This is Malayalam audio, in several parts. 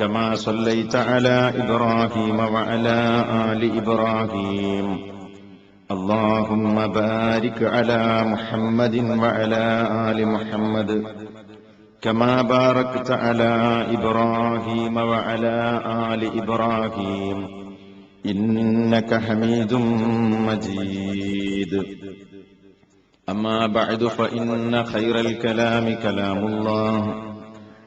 كما صليت على إبراهيم وعلى آل إبراهيم. اللهم بارك على محمد وعلى آل محمد. كما باركت على إبراهيم وعلى آل إبراهيم. إنك حميد مجيد. أما بعد فإن خير الكلام كلام الله.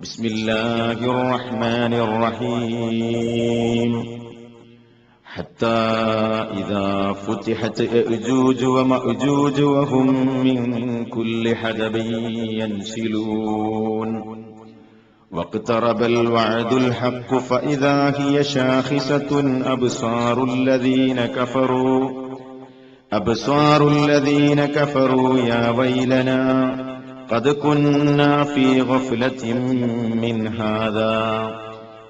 بسم الله الرحمن الرحيم. حتى إذا فتحت يأجوج ومأجوج وهم من كل حدب ينسلون واقترب الوعد الحق فإذا هي شاخصة أبصار الذين كفروا. أبصار الذين كفروا يا ويلنا. قد كنا في غفلة من هذا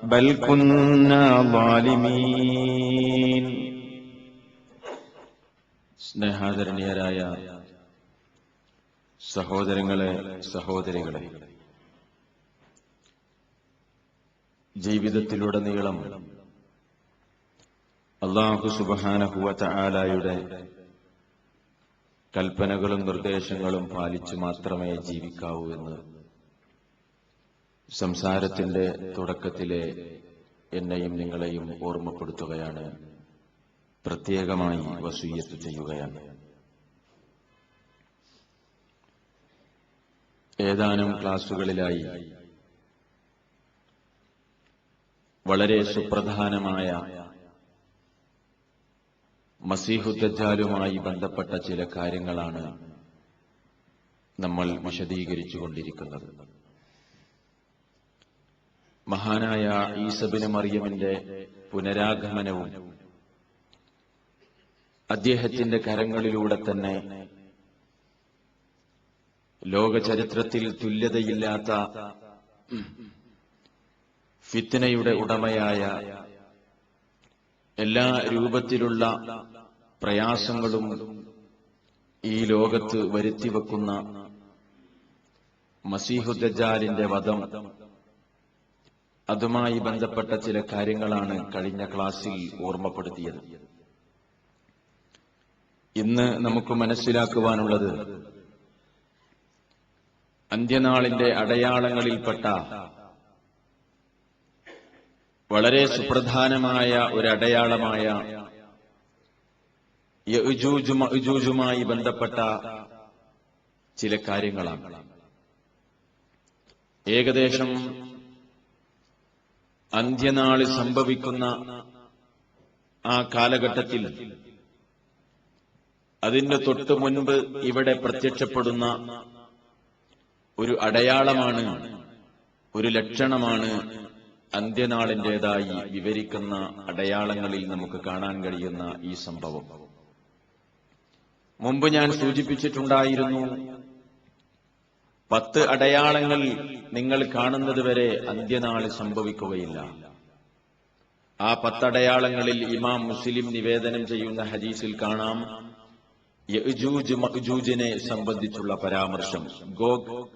بل كنا ظالمين സ്നേഹാദരണീയരായ സഹോദരങ്ങളെ സഹോദരികളെ ജീവിതത്തിലുടനീളം അള്ളാഹു സുബാനഹുവ ആലായുടെ കൽപ്പനകളും നിർദ്ദേശങ്ങളും പാലിച്ചു മാത്രമേ ജീവിക്കാവൂ എന്ന്. സംസാരത്തിന്റെ തുടക്കത്തിലെ എന്നെയും നിങ്ങളെയും ഓർമ്മപ്പെടുത്തുകയാണ്. പ്രത്യേകമായി വസൂയത്ത് ചെയ്യുകയാണ്. ഏതാനും ക്ലാസുകളിലായി വളരെ സുപ്രധാനമായ മസീഹുദ്ദാലുമായി ബന്ധപ്പെട്ട ചില കാര്യങ്ങളാണ് നമ്മൾ വിശദീകരിച്ചു കൊണ്ടിരിക്കുന്നത് മഹാനായ ഈസബിന് മറിയമിന്റെ പുനരാഗമനവും അദ്ദേഹത്തിന്റെ കരങ്ങളിലൂടെ തന്നെ ലോകചരിത്രത്തിൽ തുല്യതയില്ലാത്ത ഫിത്തനയുടെ ഉടമയായ എല്ലാ രൂപത്തിലുള്ള പ്രയാസങ്ങളും ഈ ലോകത്ത് വരുത്തിവെക്കുന്ന മസീഹുദ്ദജാലിന്റെ വധം അതുമായി ബന്ധപ്പെട്ട ചില കാര്യങ്ങളാണ് കഴിഞ്ഞ ക്ലാസ്സിൽ ഓർമ്മപ്പെടുത്തിയത്. ഇന്ന് നമുക്ക് മനസ്സിലാക്കുവാനുള്ളത് അന്ത്യനാളിന്റെ അടയാളങ്ങളിൽപ്പെട്ട വളരെ സുപ്രധാനമായ ഒരു അടയാളമായ യജൂജുമായി ബന്ധപ്പെട്ട ചില കാര്യങ്ങളാണ്. ഏകദേശം അന്ത്യനാളിൽ സംഭവിക്കുന്ന ആ കാലഘട്ടത്തിൽ അതിന്റെ തൊട്ടു മുൻപ് ഇവിടെ പ്രത്യക്ഷപ്പെടുന്ന ഒരു അടയാളമാണ് ഒരു ലക്ഷണമാണ് അന്ത്യനാളിന്റെതായി വിവരിക്കുന്ന അടയാളങ്ങളിൽ നമുക്ക് കാണാൻ കഴിയുന്ന ഈ സംഭവം. മുമ്പ് ഞാൻ സൂചിപ്പിച്ചിട്ടുണ്ടായിരുന്നു പത്ത് അടയാളങ്ങൾ നിങ്ങൾ കാണുന്നത് വരെ അന്ത്യനാൾ സംഭവിക്കുകയില്ല. ആ പത്തടയാളങ്ങളിൽ ഇമാം മുസ്ലിം നിവേദനം ചെയ്യുന്ന ഹദീസിൽ കാണാം യജൂജ് മഖ്ജൂജിനെ സംബന്ധിച്ചുള്ള പരാമർശം ഗോഗ്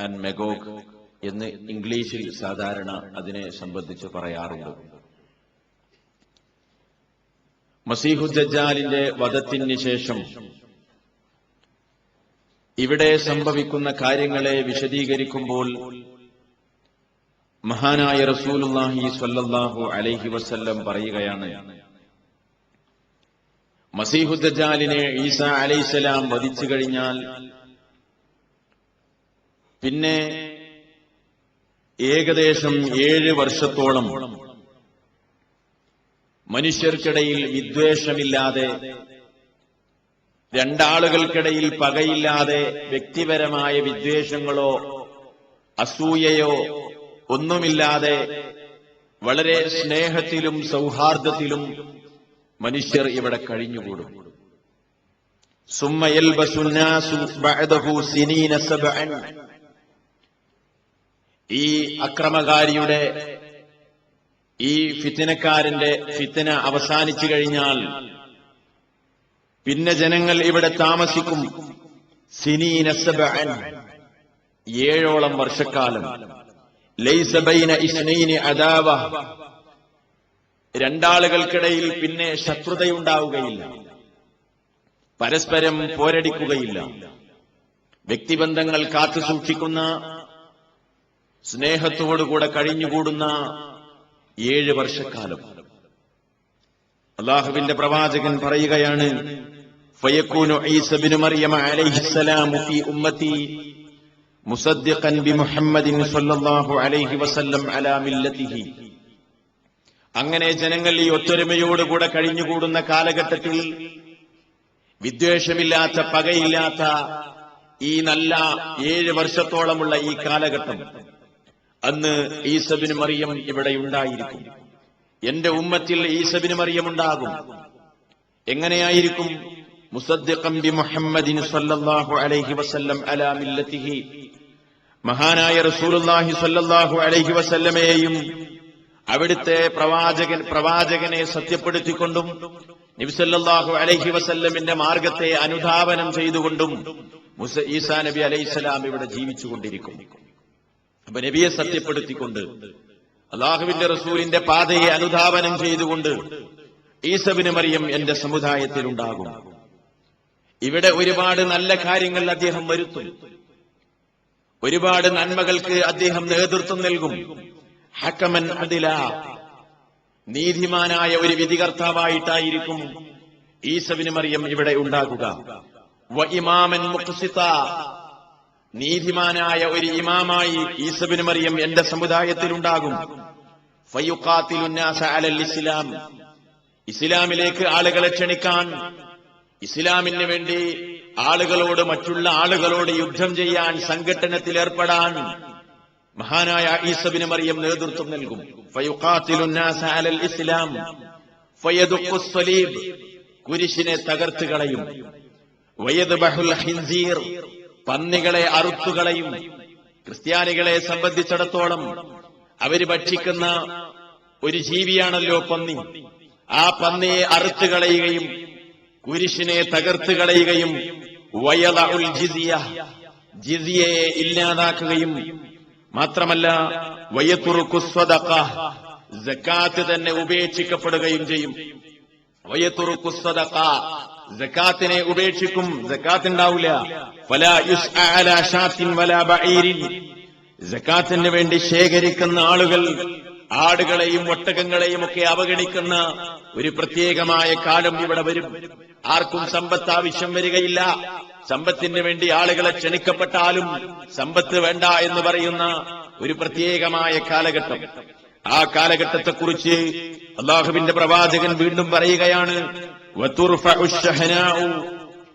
ആൻഡ് മെഗോഗ് എന്ന് ഇംഗ്ലീഷിൽ സാധാരണ അതിനെ സംബന്ധിച്ച് പറയാറുണ്ട്. മസീഹുദ്ദാലിന്റെ വധത്തിന് ശേഷം ഇവിടെ സംഭവിക്കുന്ന കാര്യങ്ങളെ വിശദീകരിക്കുമ്പോൾ മഹാനായ റസൂലുല്ലാഹി സ്വല്ലല്ലാഹു അലൈഹി വസല്ലം പറയുകയാണ് മസീഹുദ്ജാലിനെ ഈസ അലൈസലാം വധിച്ചു കഴിഞ്ഞാൽ പിന്നെ ഏകദേശം ഏഴ് വർഷത്തോളം മനുഷ്യർക്കിടയിൽ വിദ്വേഷമില്ലാതെ രണ്ടാളുകൾക്കിടയിൽ പകയില്ലാതെ വ്യക്തിപരമായ വിദ്വേഷങ്ങളോ അസൂയയോ ഒന്നുമില്ലാതെ വളരെ സ്നേഹത്തിലും സൗഹാർദ്ദത്തിലും മനുഷ്യർ ഇവിടെ കഴിഞ്ഞുകൂടും. ഈ അക്രമകാരിയുടെ ഈ ഫിത്തിനക്കാരന്റെ ഫിത്തിന അവസാനിച്ചു കഴിഞ്ഞാൽ പിന്നെ ജനങ്ങൾ ഇവിടെ താമസിക്കും. സിനീന സബ്അൻ. ഏഴോളം വർഷക്കാലം. ലൈസബൈന ഇസ്നൈനി അദാവ. രണ്ടാളുകൾക്കിടയിൽ പിന്നെ ശത്രുതയുണ്ടാവുകയില്ല. പരസ്പരം പോരടിക്കുകയില്ല. വ്യക്തിബന്ധങ്ങൾ കാത്തു സൂക്ഷിക്കുന്ന സ്നേഹത്തോടുകൂടെ കഴിഞ്ഞുകൂടുന്ന ഏഴ് വർഷക്കാലം. അള്ളാഹുവിന്റെ പ്രവാചകൻ പറയുകയാണ് ബി മുഹമ്മദിൻ സല്ലല്ലാഹു അലൈഹി വസല്ലം അലാ മില്ലതിഹി അങ്ങനെ ജനങ്ങൾ ഈ ഒത്തൊരുമയോടുകൂടെ കഴിഞ്ഞുകൂടുന്ന കാലഘട്ടത്തിൽ വിദ്വേഷമില്ലാത്ത പകയില്ലാത്ത ഈ നല്ല ഏഴ് വർഷത്തോളമുള്ള ഈ കാലഘട്ടം അന്ന് ഈസബിന് മറിയം ഇവിടെ ഉണ്ടായിരിക്കും. എന്റെ ഉമ്മത്തിൽ ഈസബിന് മറിയം ഉണ്ടാകും. എങ്ങനെയായിരിക്കും? മുസദ്ദിഖം ബി മുഹമ്മദിൻ സല്ലല്ലാഹു അലൈഹി വസല്ലം അലാ മില്ലത്തിഹി. മഹാനായ റസൂലുള്ളാഹി സല്ലല്ലാഹു അലൈഹി വസല്ലമയെയും അവിടുത്തെ പ്രവാചകൻ പ്രവാചകനെ സത്യപ്പെടുത്തിക്കൊണ്ടും നബിസല്ലാഹു അലൈഹി വസല്ലമിന്റെ മാർഗത്തെ അനുധാവനം ചെയ്തുകൊണ്ടും മുസ ഈസാ നബി അലൈഹിസ്സലാം ഇവിടെ ജീവിച്ചുകൊണ്ടിരിക്കും. അപ്പൊ നബിയെ സത്യപ്പെടുത്തിക്കൊണ്ട് അള്ളാഹുവിന്റെ റസൂലിന്റെ പാതയെ അനുധാവനം ചെയ്തുകൊണ്ട് ഈസബിന് മറിയം എന്റെ സമുദായത്തിൽ ഉണ്ടാകും ഇവിടെ ഒരുപാട് നല്ല കാര്യങ്ങൾ അദ്ദേഹം വരുത്തും. ഒരുപാട് നന്മകൾക്ക് അദ്ദേഹം നേതൃത്വം നൽകും. ഹക്കമൻ അതില നീതിമാനായ ഒരു വിധികർത്താവായിട്ടായിരിക്കും ഈസബിന് മറിയം ഇവിടെ ഉണ്ടാകുക. വ ഇമാമൻ മുഖ്സിത നീതിമാനായ ഒരു ഇമാമായി ഈസബിന് മറിയം എന്റെ അലൽ ഇസ്ലാം. ഇസ്ലാമിലേക്ക് ആളുകളെ ക്ഷണിക്കാൻ ഇസ്ലാമിന് വേണ്ടി ആളുകളോട് മറ്റുള്ള ആളുകളോട് യുദ്ധം ചെയ്യാൻ സംഘടനത്തിൽ ഏർപ്പെടാൻ മഹാനായ ഈസബിന് മറിയം നേതൃത്വം നൽകും. ഇസ്ലാം. കുരിശിനെ തകർത്ത് കളയും. വയദ്ബഹുൽ ഹിൻസീർ പന്നികളെ അറുത്തുകളയും ക്രിസ്ത്യാനികളെ സംബന്ധിച്ചിടത്തോളം അവർ ഭക്ഷിക്കുന്ന ഒരു ജീവിയാണല്ലോ പന്നി. ആ പന്നിയെ അറുത്തു കളയുകയും കുരിശിനെ തകർത്ത് കളയുകയും വയലഉൽ ജിസിയ ജിസിയയെ ഇല്ലാതാക്കുകയും മാത്രമല്ല വയത്തുറുക്കുസ്വതക്ക ജക്കാത്ത് തന്നെ ഉപേക്ഷിക്കപ്പെടുകയും ചെയ്യും. വയത്തുറുക്കുസ്വതക്ക ജക്കാത്തിനെ ഉപേക്ഷിക്കും. സക്കാത്ത് ഉണ്ടാവില്ല ഫലാ വല ബഈരിൻ. ജക്കാത്തിന് വേണ്ടി ശേഖരിക്കുന്ന ആളുകൾ ആടുകളെയും ഒട്ടകങ്ങളെയും ഒക്കെ അവഗണിക്കുന്ന ഒരു പ്രത്യേകമായ കാലം ഇവിടെ വരും. ആർക്കും സമ്പത്ത് ആവശ്യം വരികയില്ല. സമ്പത്തിന് വേണ്ടി ആളുകളെ ക്ഷണിക്കപ്പെട്ടാലും സമ്പത്ത് വേണ്ട എന്ന് പറയുന്ന ഒരു പ്രത്യേകമായ കാലഘട്ടം. ആ കാലഘട്ടത്തെക്കുറിച്ച് അള്ളാഹുവിന്റെ പ്രവാചകൻ വീണ്ടും പറയുകയാണ്.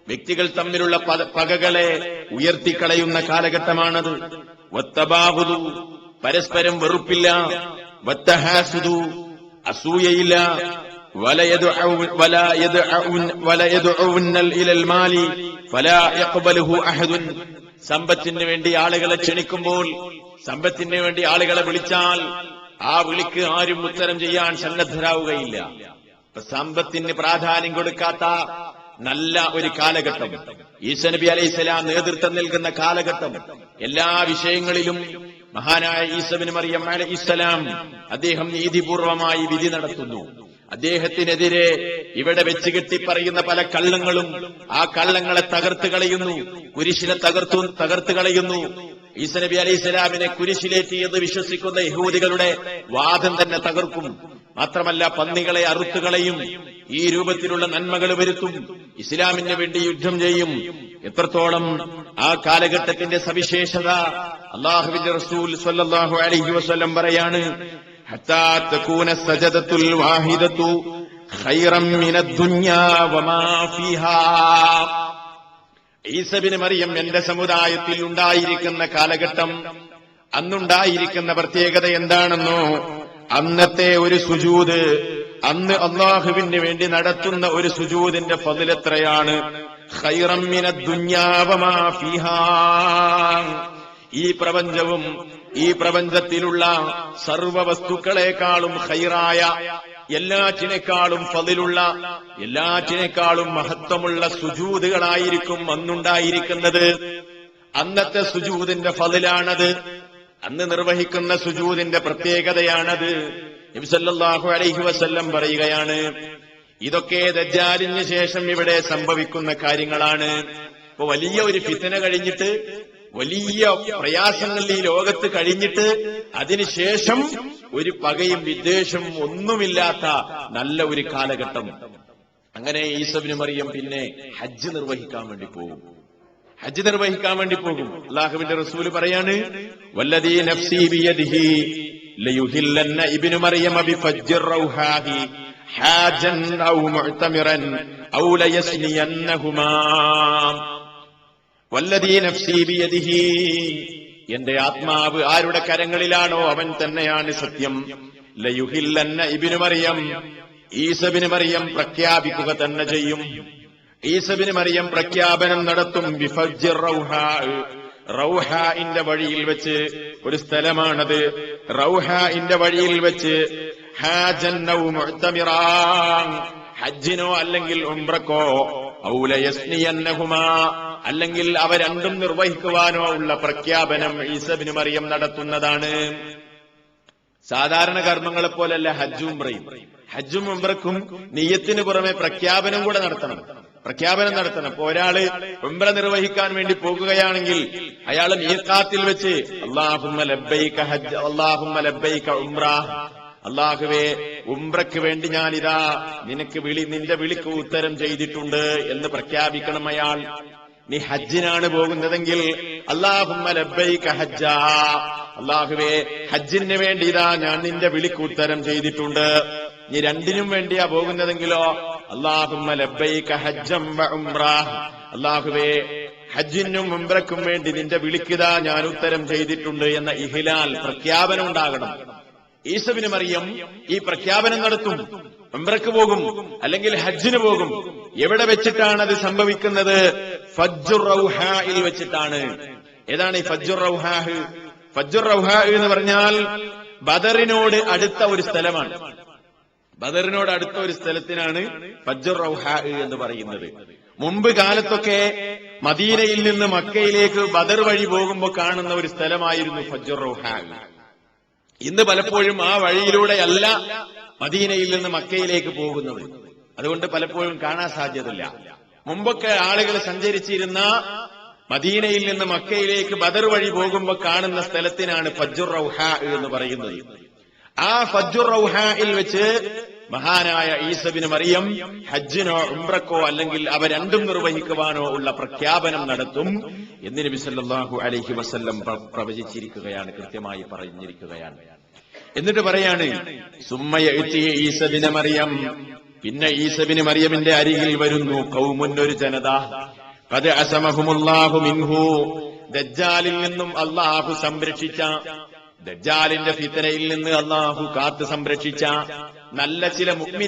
വ്യക്തികൾ തമ്മിലുള്ള പകകളെ ഉയർത്തിക്കളയുന്ന കാലഘട്ടമാണത്. വത്തബാഹുദു. പരസ്പരം വെറുപ്പില്ല. വത്തഹാസുദു. അസൂയയില്ല. സമ്പത്തിന് വേണ്ടി ആളുകളെ ക്ഷണിക്കുമ്പോൾ സമ്പത്തിന് വേണ്ടി ആളുകളെ വിളിച്ചാൽ ആ വിളിക്ക് ആരും ഉത്തരം ചെയ്യാൻ സന്നദ്ധരാവുകയില്ല. സമ്പത്തിന് പ്രാധാന്യം കൊടുക്കാത്ത നല്ല ഒരു കാലഘട്ടം. ഈസ നബി അലൈഹി സ്വലാം നേതൃത്വം നൽകുന്ന കാലഘട്ടം. എല്ലാ വിഷയങ്ങളിലും മഹാനായ ഈസബിന് മറിയം അലൈഹി സ്വലാം അദ്ദേഹം നീതിപൂർവമായി വിധി നടത്തുന്നു. അദ്ദേഹത്തിനെതിരെ ഇവിടെ വെച്ച് കെട്ടിപ്പറയുന്ന പല കള്ളങ്ങളും ആ കള്ളങ്ങളെ തകർത്ത് കളയുന്നു കുരിശിനെ തകർത്തു തകർത്ത് കളയുന്നു. ഈസ നബി അലൈഹി സ്വലാമിനെ കുരിശിലേറ്റിയെന്ന് വിശ്വസിക്കുന്ന യഹൂദികളുടെ വാദം തന്നെ തകർക്കും. മാത്രമല്ല പന്നികളെ അറുത്തുകളയും ഈ രൂപത്തിലുള്ള നന്മകൾ വരുത്തും. ഇസ്ലാമിന് വേണ്ടി യുദ്ധം ചെയ്യും. എത്രത്തോളം ആ കാലഘട്ടത്തിന്റെ സവിശേഷത അള്ളാഹുവിന്റെ റസൂൽ ഈസബിന് മറിയം എന്റെ സമുദായത്തിൽ ഉണ്ടായിരിക്കുന്ന കാലഘട്ടം അന്നുണ്ടായിരിക്കുന്ന പ്രത്യേകത എന്താണെന്നോ അന്നത്തെ ഒരു സുജൂത് അന്ന് അള്ളാഹുവിന് വേണ്ടി നടത്തുന്ന ഒരു സുജൂതിന്റെ പതിലെത്രയാണ് ഈ പ്രപഞ്ചവും ഈ പ്രപഞ്ചത്തിലുള്ള സർവ വസ്തുക്കളെക്കാളും ഹൈറായ എല്ലാറ്റിനേക്കാളും ഫതിലുള്ള എല്ലാറ്റിനേക്കാളും മഹത്വമുള്ള സുജൂതുകളായിരിക്കും അന്നുണ്ടായിരിക്കുന്നത്. അന്നത്തെ സുജൂതിന്റെ ഫതിലാണത്. അന്ന് നിർവഹിക്കുന്ന സുജൂതിന്റെ പ്രത്യേകതയാണത്. നബിസല്ലാഹു അലൈഹി വസല്ലം പറയുകയാണ് ഇതൊക്കെ ദജ്ജാലിന് ശേഷം ഇവിടെ സംഭവിക്കുന്ന കാര്യങ്ങളാണ്. ഇപ്പൊ വലിയ ഒരു ഫിത്തന കഴിഞ്ഞിട്ട് വലിയ പ്രയാസങ്ങൾ ഈ ലോകത്ത് കഴിഞ്ഞിട്ട് അതിനുശേഷം ഒരു പകയും വിദ്വേഷവും ഒന്നുമില്ലാത്ത നല്ല ഒരു കാലഘട്ടം. അങ്ങനെ ഈസബിന് മറിയം പിന്നെ ഹജ്ജ് നിർവഹിക്കാൻ വേണ്ടി പോകും. ഹജ്ജ് നിർവഹിക്കാൻ വേണ്ടി പോകും. അള്ളാഹുവിന്റെ റസൂൽ പറയാണ് ലയുഹില്ലന്ന ഇബ്നു മറിയം ബിഫജ്ജിർ റൗഹാഹി ഹാജൻ ഔ മുഅ്തമിറൻ ഔ എന്റെ ആത്മാവ് ആരുടെ കരങ്ങളിലാണോ അവൻ തന്നെയാണ് സത്യം. ലയുഹില്ലന്ന ഇബ്നു മറിയം മറിയം പ്രഖ്യാപിക്കുക തന്നെ ചെയ്യും. ഈസബിന് മറിയം പ്രഖ്യാപനം നടത്തും. റൗഹാഇന്റെ വഴിയിൽ വെച്ച് ഒരു സ്ഥലമാണത്. റൗഹാഇന്റെ വഴിയിൽ വെച്ച് ഹജ്ജിനോ അല്ലെങ്കിൽ ഉംറക്കോ ഔലയസ്നിയന്നഹുമാ. അല്ലെങ്കിൽ അവ രണ്ടും നിർവഹിക്കുവാനോ ഉള്ള പ്രഖ്യാപനം ഈസബിന് മറിയം നടത്തുന്നതാണ്. സാധാരണ കർമ്മങ്ങളെ പോലല്ല ഹജ്ജും ഉംറയും. ഹജ്ജും ഉംറക്കും നെയ്യത്തിന് പുറമെ പ്രഖ്യാപനം കൂടെ നടത്തണം. പ്രഖ്യാപനം നടത്തണം. ഇപ്പൊ ഒരാൾ ഉംറ നിർവഹിക്കാൻ വേണ്ടി പോകുകയാണെങ്കിൽ അയാൾ മീർക്കാത്തിൽ വെച്ച് ഹജ്ജ് ഉംറ. അള്ളാഹുവേ ഉംറയ്ക്ക് വേണ്ടി ഞാനിതാ നിനക്ക് വിളി നിന്റെ വിളിക്ക് ഉത്തരം ചെയ്തിട്ടുണ്ട് എന്ന് പ്രഖ്യാപിക്കണം അയാൾ. നീ ഹജ്ജിനാണ് പോകുന്നതെങ്കിൽ അള്ളാഹുവേ ഹജ്ജിന് വേണ്ടി ഇതാ ഞാൻ നിന്റെ വിളിക്ക് ഉത്തരം ചെയ്തിട്ടുണ്ട്. നീ രണ്ടിനും വേണ്ടിയാ പോകുന്നതെങ്കിലോ വ അള്ളാഹുവേ ഹജ്ജിനും ഉംറക്കും വേണ്ടി നിന്റെ വിളിക്കുക ഞാൻ ഉത്തരം ചെയ്തിട്ടുണ്ട് എന്ന ഇഹിലാൽ പ്രഖ്യാപനം ഉണ്ടാകണം. ഈസബിന് മറിയം ഈ പ്രഖ്യാപനം നടത്തും. ഉംറക്ക് പോകും അല്ലെങ്കിൽ ഹജ്ജിന് പോകും. എവിടെ വെച്ചിട്ടാണ് അത് സംഭവിക്കുന്നത്? ഫജ്ജുർ റൗഹായിൽ വെച്ചിട്ടാണ്. ഏതാണ് ഈ ഫജ്ജുർ റൗഹാഹ് ഫജ്ജുർ റൗഹാഹ് എന്ന് പറഞ്ഞാൽ ബദറിനോട് അടുത്ത ഒരു സ്ഥലമാണ്. ബദറിനോട് അടുത്ത ഒരു സ്ഥലത്തിനാണ് ഫജ്ർ റൗഹാഹ് എന്ന് പറയുന്നത്. മുമ്പ് കാലത്തൊക്കെ മദീനയിൽ നിന്ന് മക്കയിലേക്ക് ബദർ വഴി പോകുമ്പോൾ കാണുന്ന ഒരു സ്ഥലമായിരുന്നു ഫജ്ർ റൗഹാഹ് ഇന്ന് പലപ്പോഴും ആ വഴിയിലൂടെയല്ല മദീനയിൽ നിന്ന് മക്കയിലേക്ക് പോകുന്നത്. അതുകൊണ്ട് പലപ്പോഴും കാണാൻ സാധ്യതയില്ല. മുമ്പൊക്കെ ആളുകൾ സഞ്ചരിച്ചിരുന്ന മദീനയിൽ നിന്ന് മക്കയിലേക്ക് ബദർ വഴി പോകുമ്പോൾ കാണുന്ന സ്ഥലത്തിനാണ് ഫജ്ജുർ റൗഹ എന്ന് പറയുന്നത്. ആ ഫജ്ജുർ റൗഹായിൽ വെച്ച് മഹാനായ ഈസബിന് മറിയം ഹജ്ജിനോ ഉംറക്കോ അല്ലെങ്കിൽ അവ രണ്ടും നിർവഹിക്കുവാനോ ഉള്ള പ്രഖ്യാപനം നടത്തും എന്ന് നബി അലൈഹി വസല്ലം പ്രവചിച്ചിരിക്കുകയാണ് കൃത്യമായി പറഞ്ഞിരിക്കുകയാണ്. എന്നിട്ട് പറയാണ് സുമ്മയ ഈസബിന് മറിയം. പിന്നെ ഈസബിന് മറിയമിന്റെ അരികിൽ വരുന്നു കൗമുന്നൊരു ജനത അത് അസമഹുമുല്ലാഹു മിൻഹു. ദജ്ജാലിൽ നിന്നും അള്ളാഹു സംരക്ഷിച്ച ദജ്ജാലിന്റെ ഫിത്തനയിൽ നിന്ന് അള്ളാഹു കാത്തു സംരക്ഷിച്ച നല്ല ചില മുഗ്മിനെ